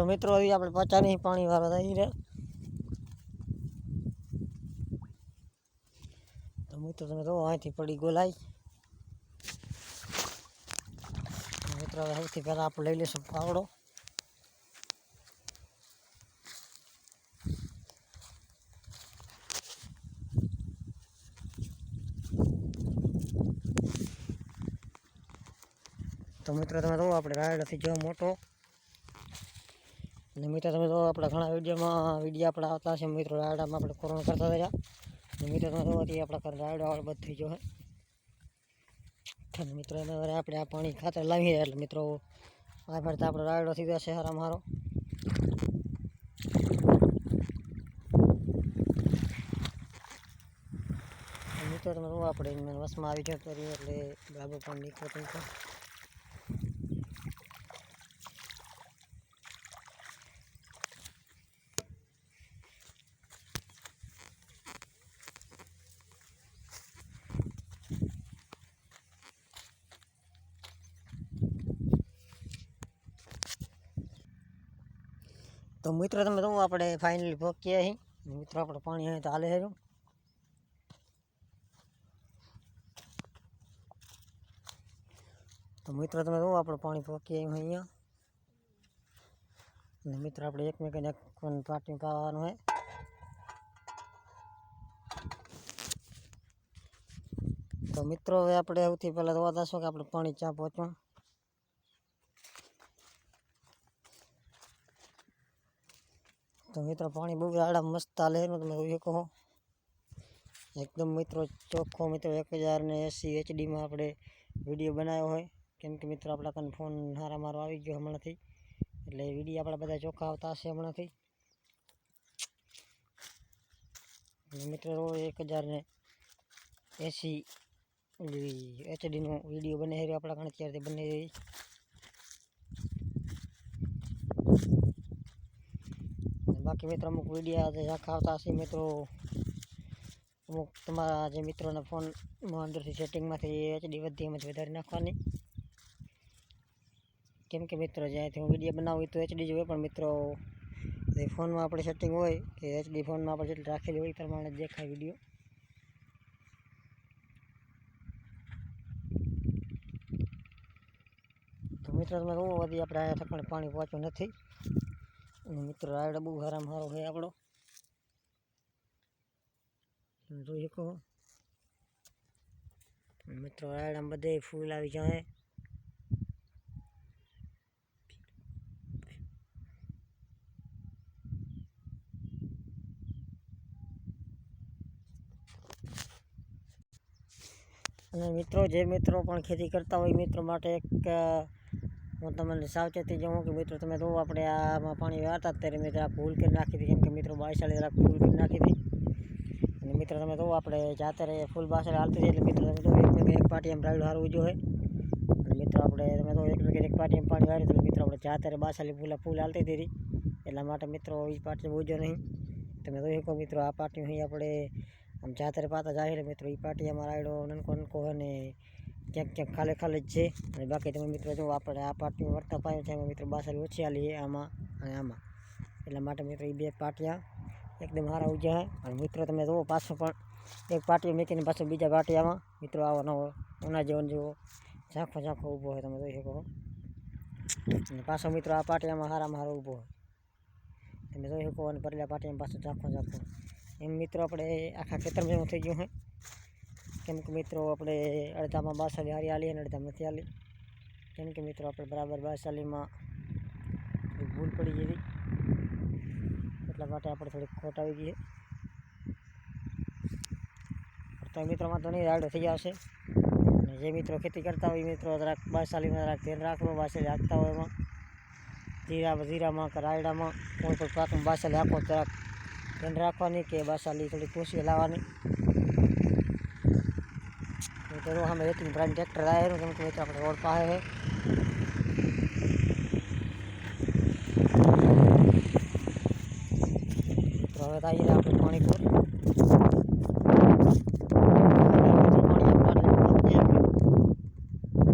તો મિત્રો એ આપણે પચા નહીં પાણી વાળા થઈ રહ્યા. તો મિત્રો, તમે જો અહીંથી પડી ગોલાઈ. મિત્રો, હવે સૌથી પહેલાં આપણે લઈ લઈશું પાવડો તો મિત્રો, તમે જો આપણે રાયડથી જો મોટો અને મિત્રો તમે જો આપણા ઘણા વિડીયોમાં વિડીયો આપણા આવતા છે મિત્રો રાયડામાં આપણે કોરોના કરતા રહ્યા અને મિત્રો તમે જો હતી આપણા ઘરે રાયડો આવે બધું થઈ ગયો અને મિત્રો એને હવે આપણે આ પાણી ખાતર લાવીએ એટલે મિત્રો આ ફરતા આપણો રાયડો થઈ જશે હારા મારો અને મિત્રો તમે જો આપણે એને વસમાં આવી જતો રહીએ એટલે બરાબર પણ નીકળતું તો મિત્રો તમે જો આપણે ફાઇનલી પહોંચીએ અહીં અને મિત્રો આપણે પાણી અહીં તો હાલે હેરું તો મિત્રો તમે જો આપણે પાણી પહોંચીએ અહીં અહીંયા અને મિત્રો આપણે એકમેકને એક પાટી પાવાનું હોય તો મિત્રો હવે આપણે સૌથી પહેલાં જોવા દઈશું કે આપણે પાણી ચા પહોંચવું તો મિત્રો પાણી બહુ આડા મસ્ત હાલે એનું તમે જોઈ શકો એકદમ મિત્રો ચોખ્ખો મિત્રો એક હજાર ને એંસી એચડીમાં આપણે વિડીયો બનાવ્યો હોય કેમ કે મિત્રો આપણા કાન ફોન હારા મારો આવી ગયો હમણાંથી એટલે વિડીયો આપણા બધા ચોખ્ખા આવતા હશે હમણાંથી અને મિત્રો એક હજાર ને એંસી એચડીનો વિડીયો બને રહ્યો આપણા કાન અત્યારથી બની રહી અને બાકી મિત્રો અમુક વિડીયા જે આખા આવતા હશે મિત્રો. અમુક તમારા જે મિત્રોના ફોનમાં અંદરથી સેટિંગમાંથી એચડી વધી એમાંથી વધારે નાખવાની. કેમ કે મિત્રો જ્યાંથી હું વીડિયો બનાવું તો એચડી જ હોય, પણ મિત્રો જે ફોનમાં આપણે સેટિંગ હોય કે એચડી ફોનમાં આપણે જેટલી રાખેલી હોય એ પ્રમાણે દેખાય વીડિયો તો મિત્રો તમે કહું બધી આપણે અહીંયા ઠેકાણે પાણી પહોંચ્યું નથી. અને મિત્રો રાયડો બહુ હારામ હારો છે આપણો. જોઈએ જોઈ શકો. મિત્રો રાયડામાં બધે ફૂલ આવી જાય. અને મિત્રો જે મિત્રો પણ ખેતી કરતા હોય મિત્રો માટે એક હું તમને સાવચેતી જાઉં કે મિત્રો, તમે જો આપણે આમાં પાણી વાળતા ત્યારે મિત્રો આ ભૂલ કરી નાખી હતી, કેમ કે મિત્રો બાયસાળી જરાક ભૂલ કરી નાખી હતી. અને મિત્રો તમે જો આપણે જાતે ફૂલ બાસળ હાલતી હતી એટલે મિત્રો તમે જો એક મેં એક પાટી એમ સારું ઉજ્યો હોય. અને મિત્રો આપણે તમે તો એક મેં એક પાટી એમ પાણી વાળ્યું તો મિત્રો આપણે જાતે બાસળી ફૂલ ફૂલ હાલતી હતી એટલા માટે મિત્રો એ પાટી ઉજ્યો નહીં. તમે જોઈ શકો મિત્રો આ પાટી અહીં આપણે આમ જાતે પાતા જાય એટલે મિત્રો, એ પાટી અમારા રાયડો નનકો નનકો હોય ને ક્યાંક ક્યાંક ખાલે ખાલે જ છે. અને બાકી તમે મિત્રો જો આપણે આ પાર્ટીમાં વર્તા પાયો છે, એમાં મિત્રો બાસળી ઓછી આલી આમાં અને આમાં. એટલા માટે મિત્રો એ બે પાટિયા એકદમ સારા ઉજ્યા અને મિત્રો તમે જુઓ પાછો પણ એક પાટીઓ મૂકીને પાછો બીજા પાટિયામાં. મિત્રો આવો નવો ઉના જેવો જેવો ઝાંખો ઝાંખો ઊભો હોય તમે જોઈ શકો અને પાછો મિત્રો આ પાટિયામાં સારામાં સારો ઊભો હોય તમે જોઈ શકો અને પરલા પાટિયામાં પાછો ઝાંખો ઝાંખો. એમ મિત્રો આપણે આખા ખેતરમાં થઈ ગયું હોય કેમ કે મિત્રો આપણે અડધામાં બાસાલી હારી આલી અને અડધા નથી આલી કેમ કે મિત્રો આપણે બરાબર બાસાલીમાં થોડીક ભૂલ પડી ગઈ હતી એટલા માટે આપણે થોડીક ખોટ આવી ગઈ છે તો મિત્રોમાં તો નહીં રાયડો થઈ આવશે અને જે મિત્રો ખેતી કરતા હોય એ મિત્રો જરાક બાસાલીમાં જરાક ધ્યાન રાખવું બાસાલી હાંકતા હોય એમાં જીરા જીરામાં કે રાયડામાં કોઈ કોઈ પાકમાં બાસાલી આખો જરાક ધ્યાન રાખવાની કે બાસાલી થોડી પૂછી લાવવાની તો જો અમે રેતી બ્રાન્ડ ટ્રેક્ટર આવ્યું કેમ કે મિત્રો આપણે રોડ પાસે છે મિત્રો હવે તો આવીને આપણે પાણી પૂર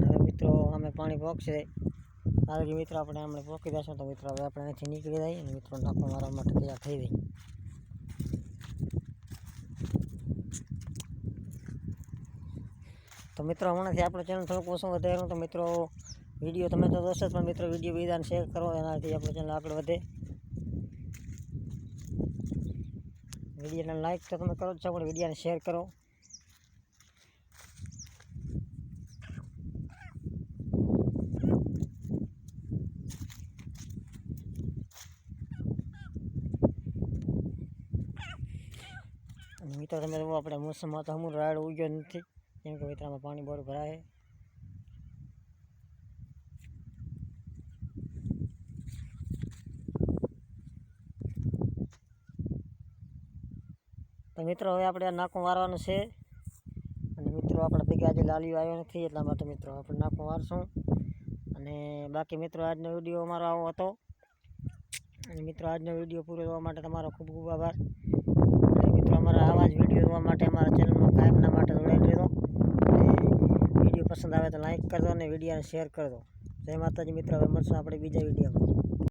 હવે મિત્રો અમે પાણી પોકશે આવી ગઈ મિત્રો આપણે હમણાં પોકી જશું તો મિત્રો હવે આપણે અહીંથી નીકળી જઈએ અને મિત્રો નાખો મારવા માટે તૈયાર થઈ ગઈ તો મિત્રો હમણાંથી આપણું ચેનલ થોડુંક ઓછું વધાર્યું તો મિત્રો વિડીયો તમે તો દોસ્તો જ પણ મિત્રો વિડીયો બીજાને શેર કરો એનાથી આપણું ચેનલ આગળ વધે વિડીયોને લાઈક તો તમે કરો જ છો પણ વિડીયોને શેર કરો અને મિત્રો તમે જુઓ આપણે મોસમમાં તો હમું રાડ ઉગ્યો નથી કેમ કે મિત્રમાં પાણી બોર ભરાય. તો મિત્રો, હવે આપણે આ નાકું વારવાનું છે. અને મિત્રો, આપણા ભેગા આજે લાલીઓ આવ્યો નથી, એટલા માટે મિત્રો આપણે નાકું વારશું. અને બાકી મિત્રો, આજનો વીડિયો અમારો આવો હતો. અને મિત્રો, આજનો વીડિયો પૂરો થવા માટે તમારો ખૂબ ખૂબ આભાર અને મિત્રો અમારા આવા જ વીડિયો જોવા માટે અમારા ચેનલમાં કાયમના માટે જોડાઈ રહેજો અને વીડિયો પસંદ આવે તો લાઈક કરજો અને વિડીયોને શેર કરજો. જય માતાજી મિત્રો, હવે મળશું આપણે બીજા વિડીયોમાં